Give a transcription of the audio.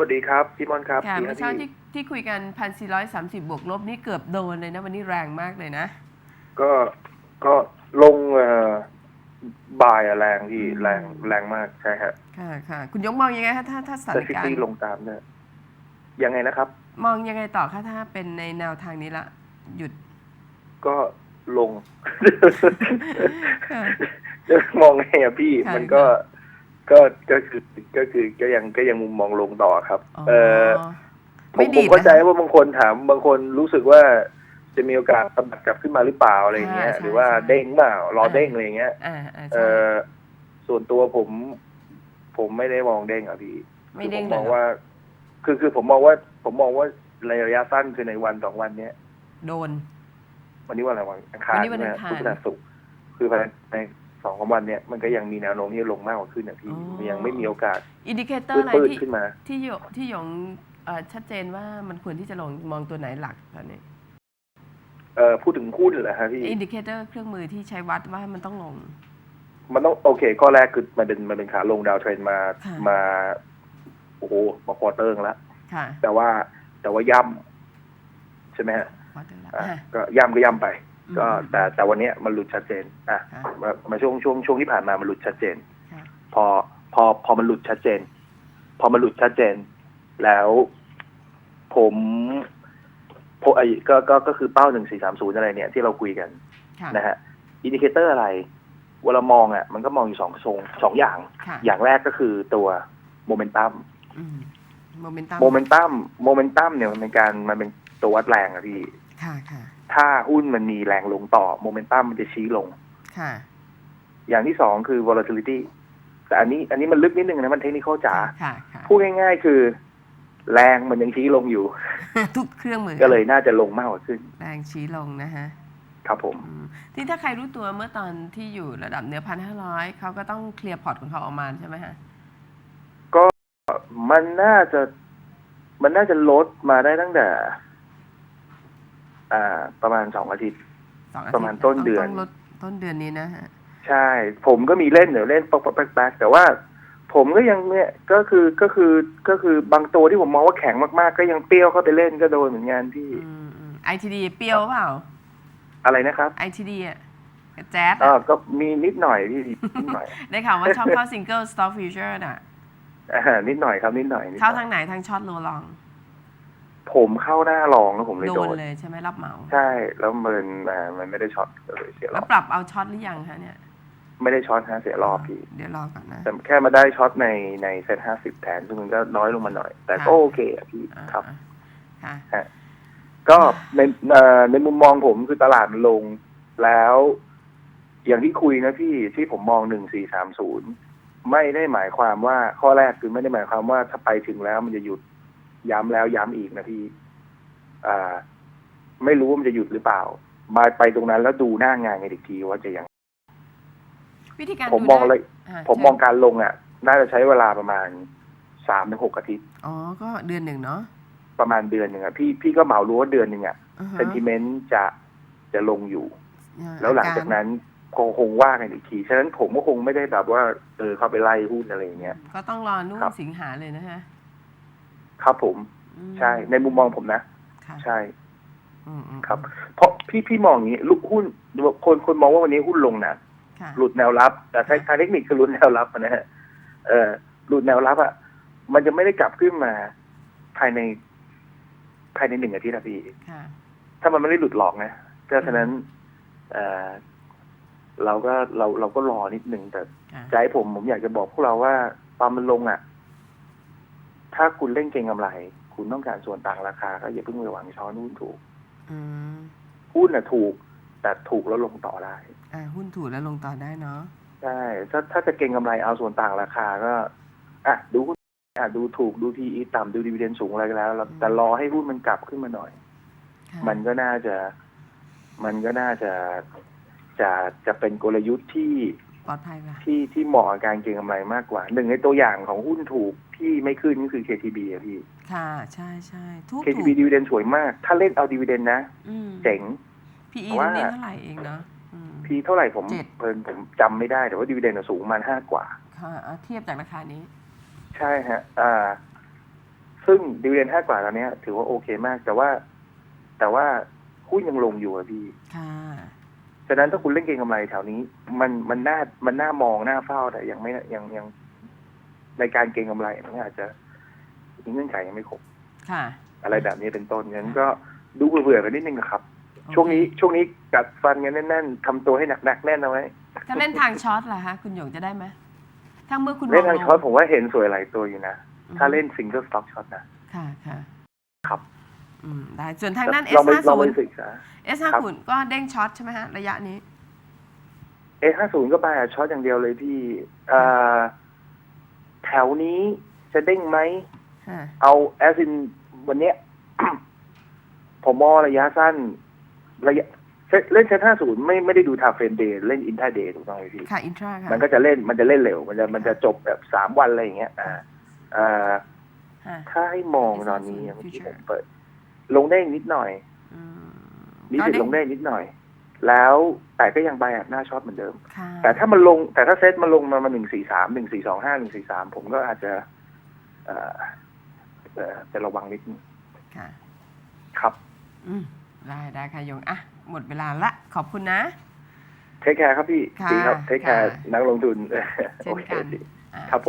วัสดีครับพี่มอนครับค่ะพี่เมื่อเช้าพี่ที่ที่คุยกัน1,430บวกลบนี่เกือบโดนเลยนะ วันนี้แรงมากเลยนะ ก็ก็ลงเอ่อบ่ายอะแรงที่อืมแรงแรงมากใช่ฮะค่ะค่ะคุณยงมองยังไงคะถ้าถ้าสถาแต่นซิการตี้ณ์ลงตามเนี่ยยังไงนะครับ มองยังไงต่อคะถ้าเป็นในแนวทางนี้ละ หยุด ก็ลงค่ะจะมองไงอะพี่ค่ะมันก็ ก็ก็คือก็คือก็ยังก็ยังมุมมองลงต่อครับอ๋อเออผไม่มผดีมดเข้าใจนะว่าบางคนถามบางคนรู้สึกว่าจะมีโอกาสสะบัดกลับขึ้นมาหรือเปล่าอะไรอย่างเงี้ยใช่หรือว่าใช่เด้งเปล่ารอเด้งอะไรอย่างเงี้ยอ่าอ่าเอใช่อส่วนตัวผม ผมไม่ได้มองเด้งอะพี่ไม่เด้งคือผมเลมอยงเหรอว่า คือคือผมมองว่า ผมมองว่าในระยะสั้นคือในวันสองวันเนี้ยโดน วันนี้วันอะไรวันอังคารวันนี้วันใช่ไหมอังคารพุธพฤหัสศุกร์คือภายใน สองสามวันเนี้ยมันก็ยังมีแนวโน้มที่จะลงมากกว่าขึ้นนะพี่อ๋อมันยังไม่มีโอกาสอินดิเคเตอร์อะไรปื้ดที่ๆขึ้นมาที่หยงที่หยงเอ่อชัดเจนว่ามันควรที่จะลงมองตัวไหนหลักตอนนี้เอ่อพูดถึงหุ้นเหรอฮะพี่อินดิเคเตอร์เครื่องมือที่ใช้วัดว่ามันต้องลง มันต้องโอเคข้อแรกคือมันเป็นมันเป็นขาลงดาวเทรนมาค่ะมาโอ้โหมาควอเตอร์แล้วค่ะแต่ว่าแต่ว่าย่ำใช่ไหมฮะวัดได้ละอะอะก็ย่ำก็ย่ำไป ก็อืมแต่แต่วันเนี้ยมันหลุดชัดเจนอะค่ะมามาช่วงช่วงช่วงที่ผ่านมามันหลุดชัดเจนค่ะพอพอพอมันหลุดชัดเจน พอมันหลุดชัดเจน แล้วผมผมไอ้ก็ก็ก็คือเป้าหนึ่งสี่สามศูนย์อะไรเนี่ยที่เราคุยกันค่ะนะฮะอินดิเคเตอร์อะไรเวลามองอะ มันก็มองอยู่สองทรงสองอย่างค่ะอย่างแรกก็คือตัวโมเมนตัมอืมโมเมนตัมโมเมนตัมโมเมนตัมเนี่ยมันเป็นการมันเป็นตัววัดแรงอะพี่ ค่ะค่ะถ้าหุ้นมันมีแรงลงต่อโมเมนตัมมันจะชี้ลง ค่ะ อย่างที่สองคือ volatility แต่อันนี้ อันนี้มันลึกนิดนึงนะมันเทคนิคจ๋าค่ะค่ะพูดง่าย ๆ คือ แรงมันยังชี้ลงอยู่ ทุกเครื่องมือก็เลยน่าจะลงมากกว่าขึ้น แรงชี้ลงนะฮะครับผมอืมที่ถ้าใครรู้ตัวเมื่อตอนที่อยู่ระดับเหนือพันห้าร้อยเขาก็ต้องเคลียร์พอร์ตของเขาออกมาใช่ไหมฮะมันน่าจะ มันน่าจะลดมาได้ตั้งแต่ อ่า ประมาณสองอาทิตย์ สองอาทิตย์ประมาณต้นเดือนต้องลดต้นเดือนนี้นะฮะ ใช่ ผมก็มีเล่นเดี๋ยวเล่นปอกปอกแป๊กแป๊กแต่ว่า ผมก็ยังเนี่ยก็คือก็คือก็คือบางตัวที่ผมมองว่าแข็งมากๆ ก็ยังเปรี้ยวเข้าไปเล่นก็โดนเหมือนกันพี่อืมอืมไอทีดีเปรี้ยวเปล่า อะไรนะครับไอทีดีอะแจ๊ดอ่าอะก็มีนิดหน่อยพี่นิดหน่อยได้ข่าวว่าชอบเข้าซิงเกิลสต็อกฟิวเจอร์น่ะ อ่านิดหน่อยครับนิดหน่อยนิดหเข้าน่อยทางไหนทางช็อตโลลอง ผมเข้าหน้าลองแล้วผมเลยโดโดนนเลยใช่ไหมรับเหมา ใช่ แล้วมันอ่ามันไม่ได้ช็อตก็เลยเสียรแล้อวบปรับเอาช็อตหรือยังคะเนี่ยไม่ได้ช็อตฮะเสียรอบพี่ เดี๋ยวรอก่อนนะ แต่แค่มาได้ช็อตในในเซตห้าสิบแทนซึ่งมันก็น้อยลงมาหน่อย แต่ก็ค่ะ โอเคอะพี่อ่าครับ ค่ะ ก็ในเอ่อในมุมมองผมคือตลาดมันลงแล้ว อย่างที่คุยนะพี่ที่ผมมองหนึ่งสี่สามศูนย์ไม่ได้หมายความว่าข้อแรกคือไม่ได้หมายความว่าถ้าไปถึงแล้วมันจะหยุด ย้ำแล้วย้ำอีกนะพี่อ่าไม่รู้ว่ามันจะหยุดหรือเปล่า มาไปตรงนั้นแล้วดูหน้างานกันอีกทีว่าจะยังวิธีการผมดูมองได้เลยาผมมองการลงอะ น่าจะใช้เวลาประมาณสามถึงหกอาทิตย์ อ๋อ ก็เดือนหนึ่งเนาะ ประมาณเดือนหนึ่งอะ พี่พี่ก็เหมารู้ว่าเดือนหนึ่งอะอือฮะเซนติเมนต์จะจะลงอยู่อ่าแล้วหลังจากอรนั้นคงคงว่ากันอีกที ฉะนั้นผมก็คงไม่ได้แบบว่า เออเข้าไปไล่หุ้นอะไรอย่างเงี้ย ก็ต้องรอนู่นครับสิงหาเลยนะฮะ ครับผมอืมใช่ ในมุมมองผมนะค่ะใช่อืมอืมครับ เพราะพี่พี่มองอย่างนี้ลูกหุ้นคนคนมองว่าวันนี้หุ้นลงนะค่ะหลุดแนวรับ แต่ทางทางเทคนิคคือหลุดแนวรับอะนะฮะเออหลุดแนวรับอะมันจะไม่ได้กลับขึ้นมาภายใน ภายในหนึ่งอาทิตย์นะพี่ค่ะถ้ามันไม่ได้หลุดหลอกนะก็ฉะนั้นเออเราก็เราเราก็รอนิดนึงแต่ค่ะใจผมผมอยากจะบอกพวกเราว่าตอนมันลงอะ ถ้าคุณเล่นเก็งกำไร คุณต้องการส่วนต่างราคา ก็อย่าเพิ่งไปหวังช้อนหุ้นถูกอืมหุ้นน่ะถูก แต่ถูกแล้วลงต่อได้อ่าหุ้นถูกแล้วลงต่อได้เนาะใช่ถ้าถ้าจะเก็งกำไรเอาส่วนต่างราคาก็อะดูหุ้นอะดูถูกดูทีอีต่ำดูดีเวเดนสูงอะไรก็แล้วแล้วแต่รอให้หุ้นมันกลับขึ้นมาหน่อยค่ะมันก็น่าจะ มันก็น่าจะจะจะเป็นกลยุทธ์ที่ ปลอดภัยป่ะที่ที่เหมาะกับการเก็งกำไรมากกว่า หนึ่งในตัวอย่างของหุ้นถูกที่ไม่ขึ้นก็คือ KTB อะพี่ ค่ะ ใช่ใช่ทุกถู KTB กดีเวเดนสวยมาก ถ้าเล่นเอาดีเวเดนนะอืม เจ๋ง PE ว่า นี่เท่าไหร่เองเนาะอืม พีเท่าไหร่ผมเจ็ด เพลินผมจำไม่ได้ แต่ว่าดีเวเดนสูงประมาณห้ากว่า ค่ะเอาเทียบจากราคานี้ ใช่ฮะ อ่า ซึ่งดีเวเดนห้ากว่าตอนเนี้ย ถือว่าโอเคมาก แต่ว่า แต่ว่าหุ้นยังลงอยู่อะพี่ ค่ะ ฉะนั้นถ้าคุณเล่นเก็งกำไรแถวนี้ มันมันน่ามันน่ามองน่าเฝ้าแต่ยังไม่ยังยังในการเก็งกำไรมันอาจจะเงื่อนไขยังไม่ครบค่ะ อะไรแบบนี้เป็นต้นงั้นก็ดูเบื่อๆกันนิดนึงอะครับโอเคช่วงนี้ช่วงนี้กัดฟันกันแน่นๆทำตัวให้หนักๆแน่นเอาไว้ถ้าเล่นทางช็อตล่ะคะคุณหยงจะได้ไหมถ้าเมื่อคุณเล่นทางมช็อตผมว่าเห็นสวยหลายตัวอยู่นะอืมถ้าเล่นซิงเกิลสต็อกช็อตนะค่ะค่ะครับ อืมได้ส่วนทางด้าน ลองไปลองไป S50 ศึกษา S50 ก็เด้งช็อตใช่ไหมฮะ ระยะนี้เอห้าศูนย์ก็ไปอะช็อตอย่างเดียวเลยพี่เอ่อแถวนี้จะเด้งไหมค่ะเอาแอซินวันเนี้ย ผมมองระยะสั้น ระยะเล่นเซตห้าศูนย์ไม่ไม่ได้ดูทาเฟรนเดย์เล่นอินทาเดย์ถูกต้องไหมพี่ ค่ะอินทราค่ะมันก็จะเล่นมันจะเล่นเร็ว มันจะมันจะจบแบบสามวันอะไรอย่างเงี้ย อ่าเอ่อ ค่ะ ถ้าให้มองตอนนี้ Future เมื่อกี้ผมเปิด ลงได้นิดหน่อยอืมนิดก็เดียวลงได้นิดหน่อย แล้วแต่ก็ยังไปอะหน้าช็อตเหมือนเดิมค่ะแต่ถ้ามันลง แต่ถ้าเซตมันลงมามาหนึ่งสี่สามหนึ่งสี่สองห้าหนึ่งสี่สามผมก็อาจจะเอ่อเอ่อจะระวังนิดนึงค่ะครับ อืมได้ได้ค่ะหยงอะ หมดเวลาละ ขอบคุณนะเทคแคร์ครับพี่ค่ะดีครับเทคแคร์ค่ะนักลงทุนเช่โอนเคกันพี่อ่าครับผม